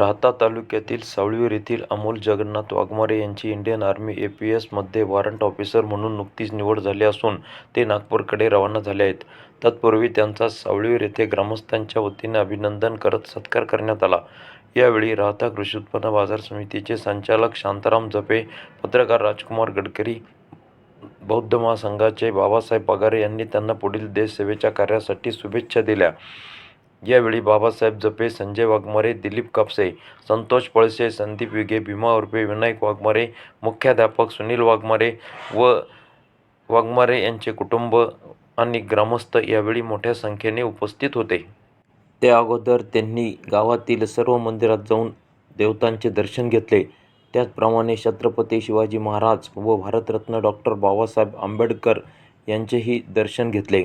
राहता तालुक्यातील सावळीवर येथील अमोल जगन्नाथ वाघमारे यांची इंडियन आर्मी एपीएसमध्ये वॉरंट ऑफिसर म्हणून नुकतीच निवड झाली असून ते नागपूरकडे रवाना झाले आहेत. तत्पूर्वी त्यांचा सावळीवर येथे ग्रामस्थांच्या वतीने अभिनंदन करत सत्कार करण्यात आला. यावेळी राहता कृषी उत्पन्न बाजार समितीचे संचालक शांताराम जपे पत्रकार राजकुमार गडकरी बौद्ध महासंघाचे बाबासाहेब पगारे यांनी त्यांना पुढील देशसेवेच्या कार्यासाठी शुभेच्छा दिल्या. यावेळी बाबासाहेब जपे संजय वाघमारे दिलीप कापसे संतोष पळसे संदीप विगे भीमा उर्फे विनायक वाघमारे मुख्याध्यापक सुनील वाघमारे व वाघमारे यांचे कुटुंब आणि ग्रामस्थ यावेळी मोठ्या संख्येने उपस्थित होते. त्या अगोदर त्यांनी गावातील सर्व मंदिरात जाऊन देवतांचे दर्शन घेतले. त्याचप्रमाणे छत्रपती शिवाजी महाराज व भारतरत्न डॉक्टर बाबासाहेब आंबेडकर यांचेही दर्शन घेतले.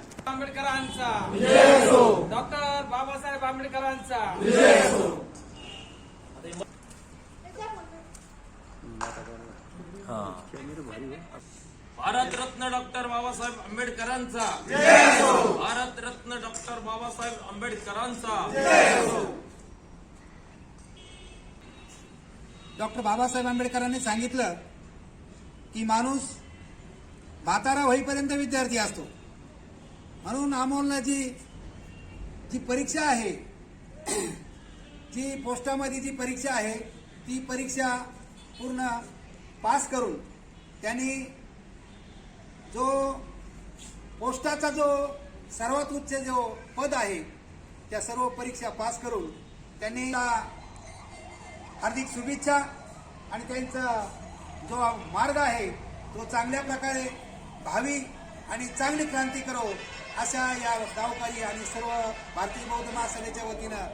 आंबेडकरांचा. डॉक्टर बाबासाहेब आंबेडकरांचा. भारतरत्न डॉक्टर बाबासाहेब आंबेडकरांचा. भारतरत्न डॉक्टर बाबासाहेब आंबेडकरांचा. डॉक्टर बाबासाहेब आंबेडकरांनी सांगितलं की माणूस म्हातारा होईपर्यंत विद्यार्थी असतो. म्हणून अमोलनं जी जी परीक्षा आहे जी पोस्टामध्ये जी परीक्षा आहे ती परीक्षा पूर्ण पास करून त्यांनी जो पोस्टाचा जो सर्वात उच्च जो पद आहे त्या सर्व परीक्षा पास करून त्यांनी हार्दिक शुभेच्छा आणि त्यांचा जो मार्ग आहे तो चांगल्या प्रकारे भावी आणि चांगली क्रांती करो अशा या गावकरी आणि सर्व भारतीय बौद्ध महासभेच्या वतीनं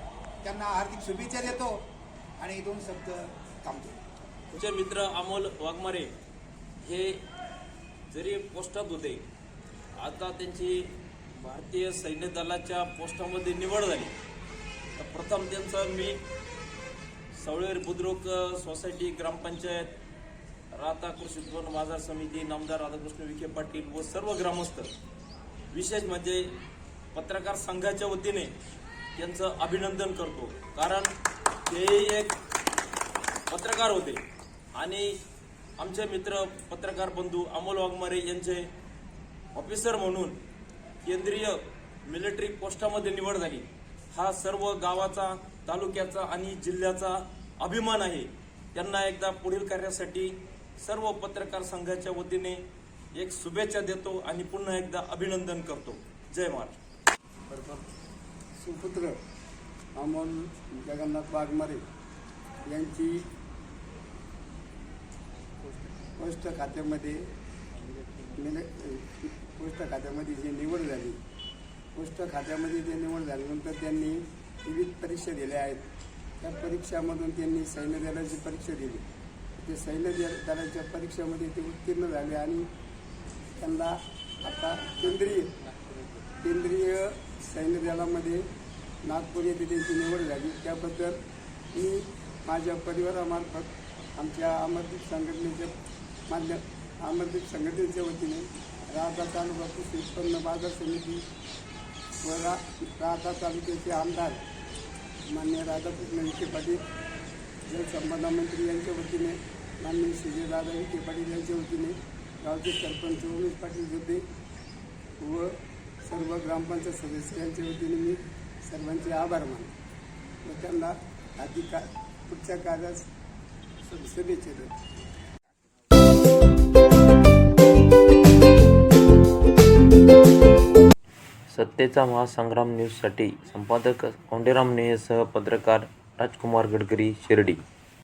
त्यांना हार्दिक शुभेच्छा देतो आणि दोन शब्द थांबतो. तुमचे मित्र अमोल वाघमारे हे जरी पोस्टात होते आता त्यांची भारतीय सैन्य दलाच्या पोस्टामध्ये निवड झाली. तर प्रथम त्यांचं मी सवळेर बुद्रुक सोसायटी ग्रामपंचायत राहता कृषी उत्पन्न बाजार समिती नामदार राधाकृष्ण विखे पाटील व सर्व ग्रामस्थ विशेष म्हणजे पत्रकार संघाच्या वतीने त्यांचं अभिनंदन करतो. कारण ते एक पत्रकार होते. आणि आमचे मित्र पत्रकार बंधू अमोल वाघमारे यांचे ऑफिसर म्हणून केंद्रीय मिलिटरी पोस्टामध्ये निवड झाली. हा सर्व गावाचा तालुक्याचा आणि जिल्ह्याचा अभिमान आहे. त्यांना एकदा पुढील कार्यासाठी सर्व पत्रकार संघाच्या वतीने एक शुभेच्छा देतो आणि पुन्हा एकदा अभिनंदन करतो. जय महाराष्ट्र सुपुत्र अमोल जगन्नाथ वाघमारे यांची पोस्ट खात्यामध्ये पोस्ट खात्यामध्ये जी निवड झाली पोस्ट खात्यामध्ये जी निवड झाल्यानंतर त्यांनी विविध परीक्षा दिल्या आहेत. त्या परीक्षामधून त्यांनी सैन्य दलाची परीक्षा दिली. ते सैन्य दलाच्या परीक्षेमध्ये ते उत्तीर्ण झाले आणि त्यांना आता केंद्रीय केंद्रीय सैन्य दलामध्ये नागपूर येथे त्यांची निवड झाली. त्याबद्दल मी माझ्या परिवारामार्फत आमच्या अमरदीप संघटनेच्या माध्यम अमरदीप संघटनेच्या वतीने राहता तालुका कृषी उत्पन्न बाजार समिती व रा राहता तालुक्याचे आमदार मान्य राधाकृष्ण विखे पाटील जलसंपदा मंत्री यांच्या वतीने मान्य श्री राधा विखे पाटील यांच्या वतीने गावचे सरपंच उमेश पाटील होते व सर्व ग्रामपंचायत सदस्यांच्या वतीने मी सर्वांचे आभार मानतो. व त्यांना अधिक का पुढच्या कार्यास शुभेच्छा देतो. सत्तेचा महासंग्राम न्यूजसाठी संपादक कोंडेराम नेयसह पत्रकार राजकुमार गडकरी शिर्डी.